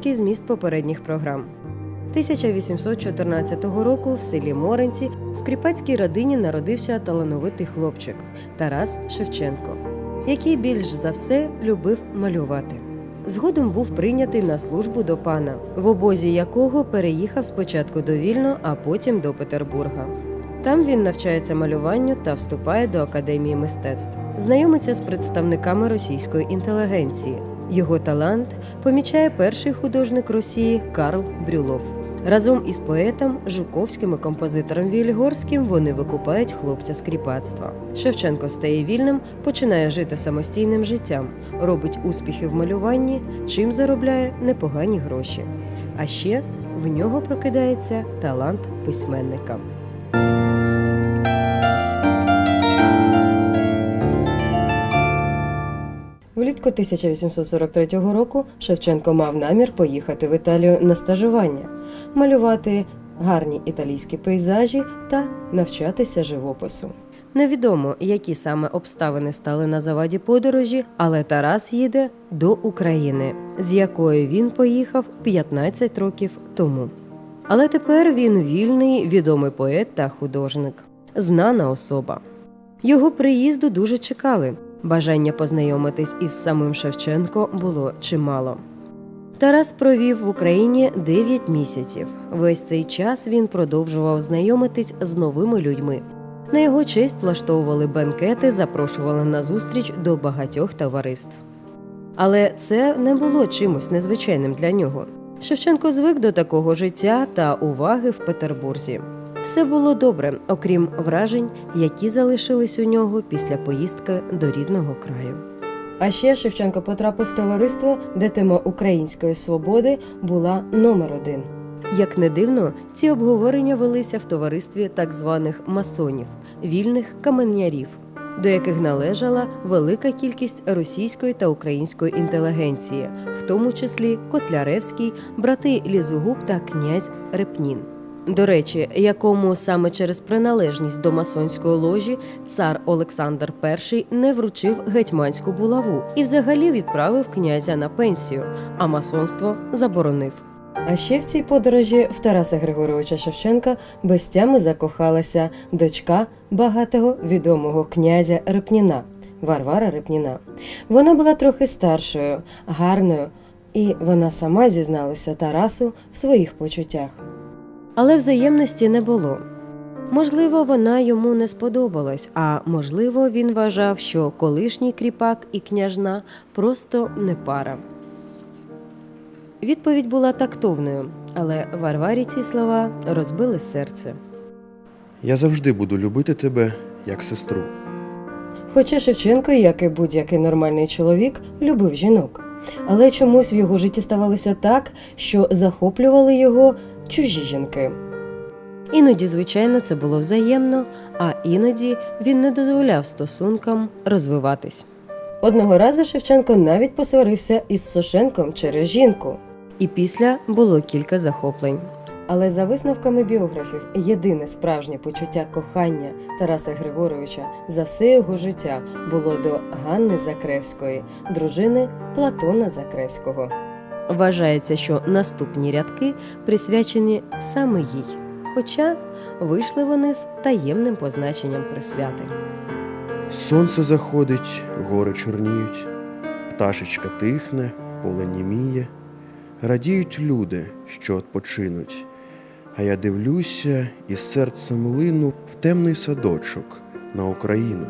короткий зміст попередніх програм. 1814 року в селі Моренці в кріпацькій родині народився талановитий хлопчик Тарас Шевченко, який більш за все любив малювати. Згодом був прийнятий на службу до пана, в обозі якого переїхав спочатку до Вільно, а потім до Петербурга. Там він навчається малюванню та вступає до академії мистецтв. Знайомиться з представниками російської інтелігенції. Його талант помічає перший художник Росії Карл Брюлов. Разом із поетом Жуковським і композитором Вільгорським вони викупають хлопця з кріпацтва. Шевченко стає вільним, починає жити самостійним життям, робить успіхи в малюванні, чим заробляє непогані гроші. А ще в нього прокидається талант письменника. Влітку 1843 року Шевченко мав намір поїхати в Італію на стажування, малювати гарні італійські пейзажі та навчатися живопису. Невідомо, які саме обставини стали на заваді подорожі, але Тарас їде до України, з якої він поїхав 15 років тому. Але тепер він вільний, відомий поет та художник, знана особа. Його приїзду дуже чекали. Бажання познайомитись із самим Шевченко було чимало. Тарас провів в Україні 9 місяців. Весь цей час він продовжував знайомитись з новими людьми. На його честь влаштовували бенкети, запрошували на зустріч до багатьох товариств. Але це не було чимось незвичайним для нього. Шевченко звик до такого життя та уваги в Петербурзі. Все було добре, окрім вражень, які залишились у нього після поїздки до рідного краю. А ще Шевченко потрапив в товариство, де тема української свободи була номер один. Як не дивно, ці обговорення велися в товаристві так званих масонів, вільних каменярів, до яких належала велика кількість російської та української інтелігенції, в тому числі Котляревський, брати Лізугуб та князь Репнін. До речі, якому саме через приналежність до масонської ложі цар Олександр І не вручив гетьманську булаву і взагалі відправив князя на пенсію, а масонство заборонив. А ще в цій подорожі в Тараса Григоровича Шевченка без тями закохалася дочка багатого відомого князя Репніна Варвара Репніна. Вона була трохи старшою, гарною, і вона сама зізналася Тарасу в своїх почуттях. Але взаємності не було. Можливо, вона йому не сподобалась, а можливо, він вважав, що колишній кріпак і княжна просто не пара. Відповідь була тактовною, але Варварі ці слова розбили серце. Я завжди буду любити тебе як сестру. Хоча Шевченко, як і будь-який нормальний чоловік, любив жінок. Але чомусь в його житті ставалося так, що захоплювали його чужі жінки. Іноді, звичайно, це було взаємно, а іноді він не дозволяв стосункам розвиватись. Одного разу Шевченко навіть посварився із Сошенком через жінку. І після було кілька захоплень. Але за висновками біографів, єдине справжнє почуття кохання Тараса Григоровича за все його життя було до Ганни Закревської, дружини Платона Закревського. Вважається, що наступні рядки присвячені саме їй, хоча вийшли вони з таємним позначенням присвяти. Сонце заходить, гори чорніють, пташечка тихне, поле німіє, радіють люди, що odpoczинуть. А я дивлюся і серцем лину в темний садочок на Україну.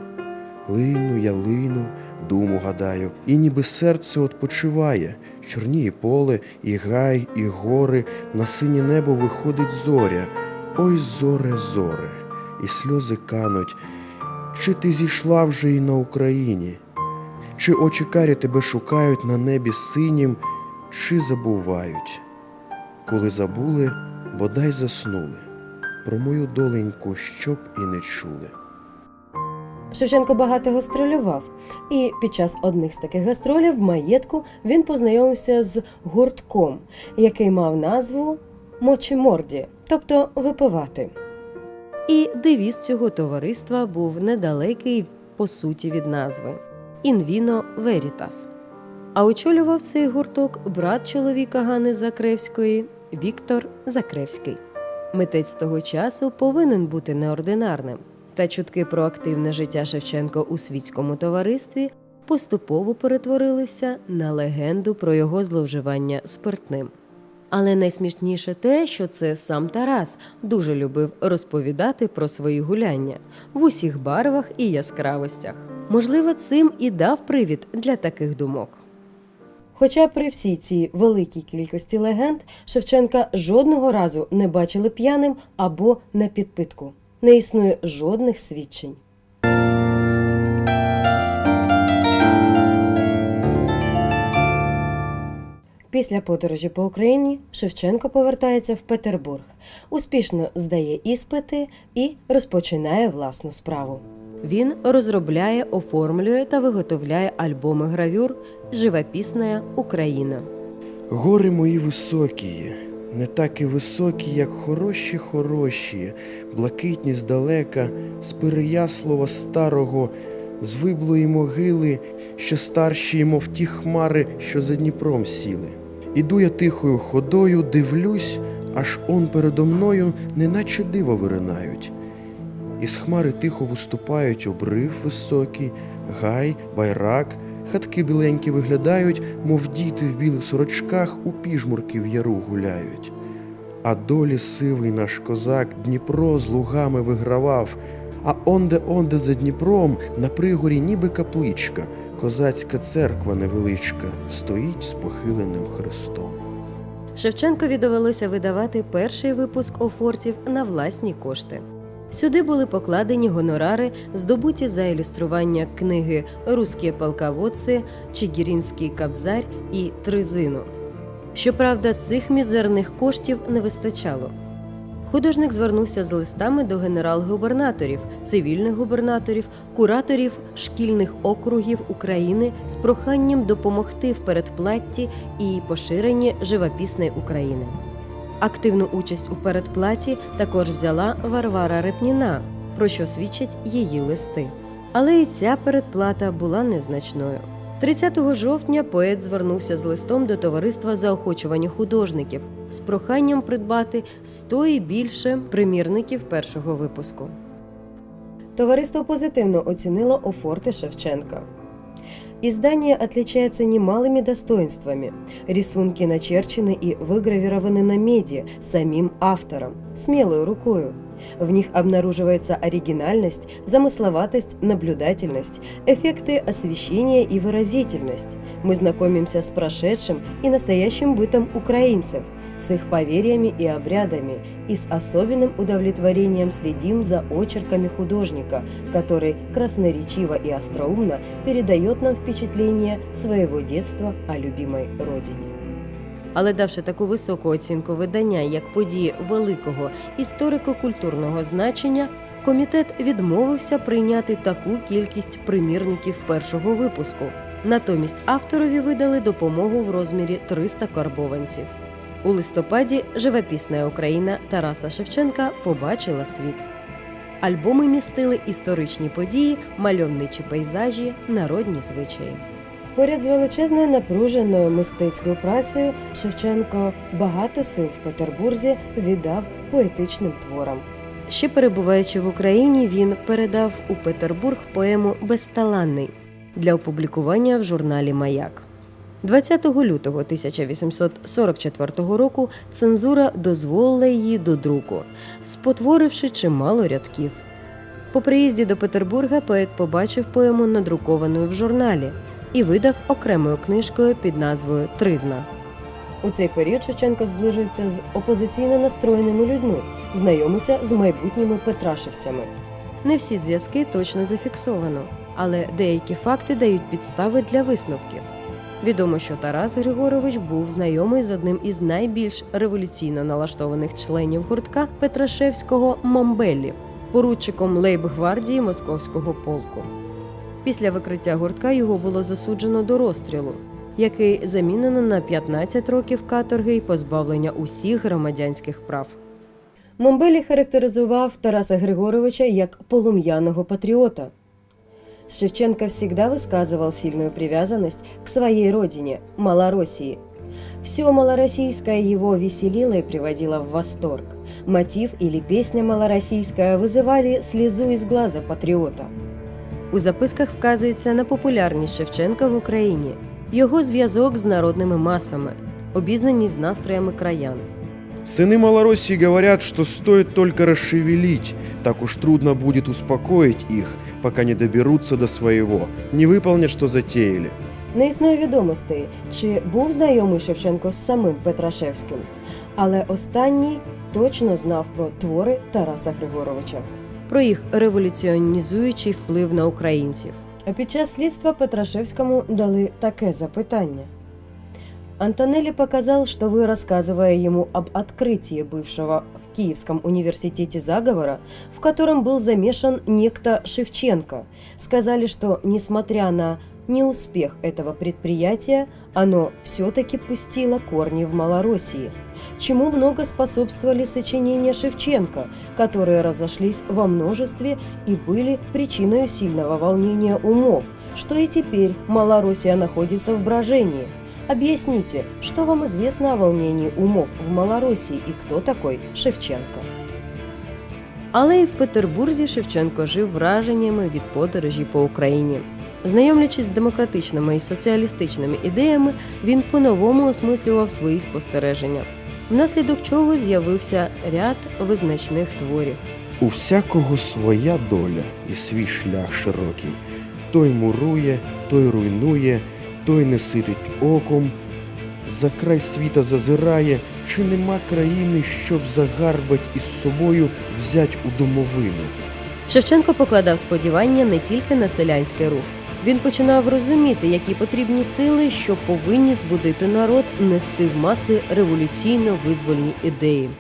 Лину, я лину, думу гадаю, і ніби серце odpoczиває, чорніє поле, і гай, і гори, на синє небо виходить зоря. Ой, зоре, зоре, і сльози кануть. Чи ти зійшла вже і на Україні? Чи очі карі тебе шукають на небі синім, чи забувають? Коли забули, бодай заснули, про мою доленьку щоб і не чули. Шевченко багато гастролював, і під час одних з таких гастролів в маєтку він познайомився з гуртком, який мав назву Мочеморді, тобто випивати. І девіз цього товариства був недалекий по суті від назви Інвіно Верітас. А очолював цей гурток брат чоловіка Гани Закревської Віктор Закревський. Митець того часу повинен бути неординарним, та чутки про активне життя Шевченка у світському товаристві поступово перетворилися на легенду про його зловживання спиртним. Але найсмішніше те, що це сам Тарас дуже любив розповідати про свої гуляння в усіх барвах і яскравостях. Можливо, цим і дав привід для таких думок. Хоча при всій цій великій кількості легенд Шевченка жодного разу не бачили п'яним або на підпитку. Не існує жодних свідчень. Після подорожі по Україні Шевченко повертається в Петербург, успішно здає іспити і розпочинає власну справу. Він розробляє, оформлює та виготовляє альбоми гравюр Живописна Україна. Гори мої високі, не так і високі, як хороші, хороші, блакитні здалека, з Переяслава старого, з виблої могили, що старші, мов ті хмари, що за Дніпром сіли. Іду я тихою ходою, дивлюсь, аж он передо мною, неначе диво виринають. Із хмари тихо виступають обрив високий, гай, байрак, хатки біленькі виглядають, мов діти в білих сорочках у піжмурки в яру гуляють. А долі сивий наш козак Дніпро з лугами вигравав, а онде онде за Дніпром на пригорі ніби капличка, козацька церква невеличка, стоїть з похиленим хрестом. Шевченкові довелося видавати перший випуск офортів на власні кошти. Сюди були покладені гонорари, здобуті за ілюстрування книги «Русські полководці», «Чигиринський кабзарь» і Тризину. Щоправда, цих мізерних коштів не вистачало. Художник звернувся з листами до генерал-губернаторів, цивільних губернаторів, кураторів шкільних округів України з проханням допомогти в передплатті і поширенні живописної України. Активну участь у передплаті також взяла Варвара Репніна, про що свідчать її листи. Але і ця передплата була незначною. 30 жовтня поет звернувся з листом до товариства заохочування художників з проханням придбати 100 і більше примірників першого випуску. Товариство позитивно оцінило офорти Шевченка. Издание отличается немалыми достоинствами. Рисунки начерчены и выгравированы на меди самим автором, смелой рукою. В них обнаруживается оригинальность, замысловатость, наблюдательность, эффекты освещения и выразительность. Мы знакомимся с прошедшим и настоящим бытом украинцев, с их поверьями и обрядами, и с особенным удовлетворением следим за очерками художника, который красноречиво и остроумно передает нам впечатление своего детства о любимой родине. Але давши таку високу оцінку видання як події великого історико-культурного значення, комітет відмовився прийняти таку кількість примірників першого випуску. Натомість авторові видали допомогу в розмірі 300 карбованців. У листопаді живописна Україна Тараса Шевченка побачила світ. Альбоми містили історичні події, мальовничі пейзажі, народні звичаї. Поряд з величезною напруженою мистецькою працею Шевченко багато сил в Петербурзі віддав поетичним творам. Ще перебуваючи в Україні, він передав у Петербург поему Безталанний для опублікування в журналі Маяк. 20 лютого 1844 року цензура дозволила її до друку, спотворивши чимало рядків. По приїзді до Петербурга поет побачив поему надрукованою в журналі і видав окремою книжкою під назвою Тризна. У цей період Шевченко зближується з опозиційно настроєними людьми, знайомиться з майбутніми петрашевцями. Не всі зв'язки точно зафіксовано, але деякі факти дають підстави для висновків. Відомо, що Тарас Григорович був знайомий з одним із найбільш революційно налаштованих членів гуртка Петрашевського Момбеллі, поручиком лейб-гвардії Московського полку. Після викриття гуртка його було засуджено до розстрілу, який замінено на 15 років каторги і позбавлення усіх громадянських прав. Момбелі характеризував Тараса Григоровича як полум'яного патріота. Шевченко всегда высказывал сильную привязанность к своей родине, Малороссии. Все малороссийское его веселило и приводило в восторг. Мотив или песня малороссийская вызывали слезу із глаза патріота. У записках вказується на популярність Шевченка в Україні, його зв'язок з народними масами, обізнаність з настроями краян. Сыны Малороссии говорят, что стоит только расшевелить, так уж трудно будет успокоить их, пока не доберутся до своего, не выполнят, что затеяли. Не існує відомостей, чи був знайомий Шевченко з самим Петрашевським, але останній точно знав про твори Тараса Григоровича, про їх революціонізуючий вплив на українців. А під час слідства Петрашевскому дали таке запитання. Антонелли показал, что вы, рассказывая ему об открытии бывшего в Киевском университете заговора, в котором был замешан некто Шевченко, сказали, что, несмотря на неуспех этого предприятия, оно все-таки пустило корни в Малороссии, чему много способствовали сочинения Шевченко, которые разошлись во множестве и были причиной сильного волнения умов, что и теперь Малороссия находится в брожении. Объясните, что вам известно о волнении умов в Малороссии и кто такой Шевченко? Але і в Петербурзі Шевченко жив враженнями від подорожі по Україні. Знайомлячись з демократичними і соціалістичними ідеями, він по-новому осмислював свої спостереження, внаслідок чого з'явився ряд визначних творів. У всякого своя доля і свій шлях широкий. Той мурує, той руйнує, той не ситить оком, за край світа зазирає, чи нема країни, щоб загарбать із собою взять у домовину. Шевченко покладав сподівання не тільки на селянський рух. Він починав розуміти, які потрібні сили, що повинні збудити народ нести в маси революційно-визвольні ідеї.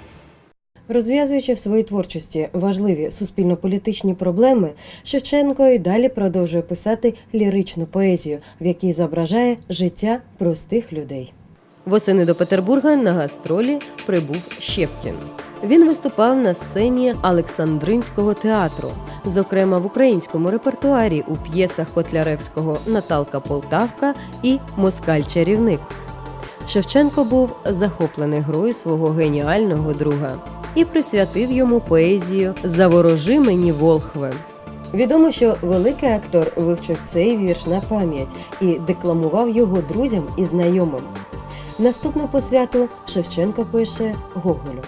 Розв'язуючи в своїй творчості важливі суспільно-політичні проблеми, Шевченко і далі продовжує писати ліричну поезію, в якій зображає життя простих людей. Восени до Петербурга на гастролі прибув Щепкін. Він виступав на сцені Олександринського театру, зокрема в українському репертуарі у п'єсах Котляревського Наталка Полтавка і Москаль-чарівник. Шевченко був захоплений грою свого геніального друга і присвятив йому поезію Заворожи мені Волхве. Відомо, що великий актор вивчив цей вірш на пам'ять і декламував його друзям і знайомим. Наступну посвяту Шевченко пише Гоголю.